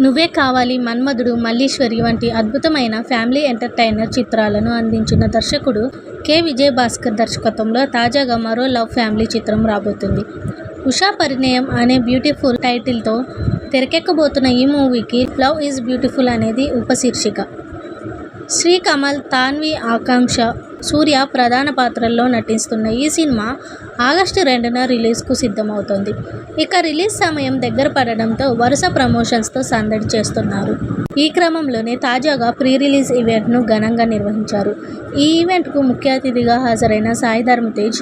నువ్వే కావాలి మన్మధుడు మల్లీశ్వరి వంటి అద్భుతమైన ఫ్యామిలీ ఎంటర్టైనర్ చిత్రాలను అందించిన దర్శకుడు కె. విజయభాస్కర్ దర్శకత్వంలో తాజాగా మరో లవ్ ఫ్యామిలీ చిత్రం రాబోతుంది. ఉషా పరిణయం అనే బ్యూటిఫుల్ టైటిల్తో తెరకెక్కబోతున్న ఈ మూవీకి లవ్ ఈజ్ బ్యూటిఫుల్ అనేది ఉపశీర్షిక. శ్రీ కమల్ తాన్వి ఆకాంక్ష సూర్య ప్రధాన పాత్రల్లో నటిస్తున్న ఈ సినిమా ఆగస్టు రెండున రిలీజ్కు సిద్ధమవుతోంది. ఇక రిలీజ్ సమయం దగ్గర పడడంతో వరుస ప్రమోషన్స్తో సందడి చేస్తున్నారు. ఈ క్రమంలోనే తాజాగా ప్రీ రిలీజ్ ఈవెంట్ను ఘనంగా నిర్వహించారు. ఈ ఈవెంట్కు ముఖ్య అతిథిగా హాజరైన సాయి ధర్మ్ తేజ్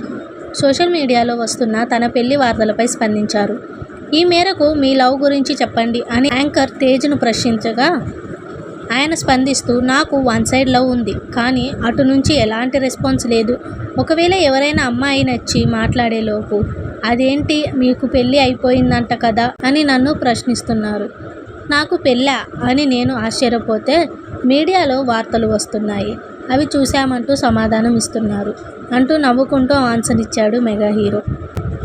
సోషల్ మీడియాలో వస్తున్న తన పెళ్ళి వార్తలపై స్పందించారు. ఈ మేరకు మీ లవ్ గురించి చెప్పండి అని యాంకర్ తేజ్ను ప్రశ్నించగా ఆయన స్పందిస్తూ నాకు వన్ సైడ్ లవ్ ఉంది కానీ అటు నుంచి ఎలాంటి రెస్పాన్స్ లేదు. ఒకవేళ ఎవరైనా అమ్మాయి నచ్చి మాట్లాడేలోపు అదేంటి మీకు పెళ్ళి అయిపోయిందంట కదా అని నన్ను ప్రశ్నిస్తున్నారు. నాకు పెళ్ళా? అని నేను ఆశ్చర్యపోతే మీడియాలో వార్తలు వస్తున్నాయి. అవి చూశామంటూ సమాధానం ఇస్తున్నారు అంటూ నవ్వుకుంటూ ఆన్సర్ ఇచ్చాడు mega hero.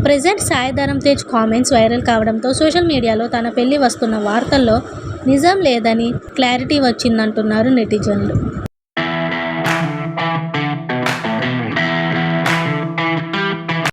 Present Saidharam Tej comments viral కావడంతో సోషల్ మీడియాలో తన పెళ్ళి వస్తున్న వార్తల్లో నిజం లేదని క్లారిటీ వచ్చిందంటున్నారు నెటిజన్లు.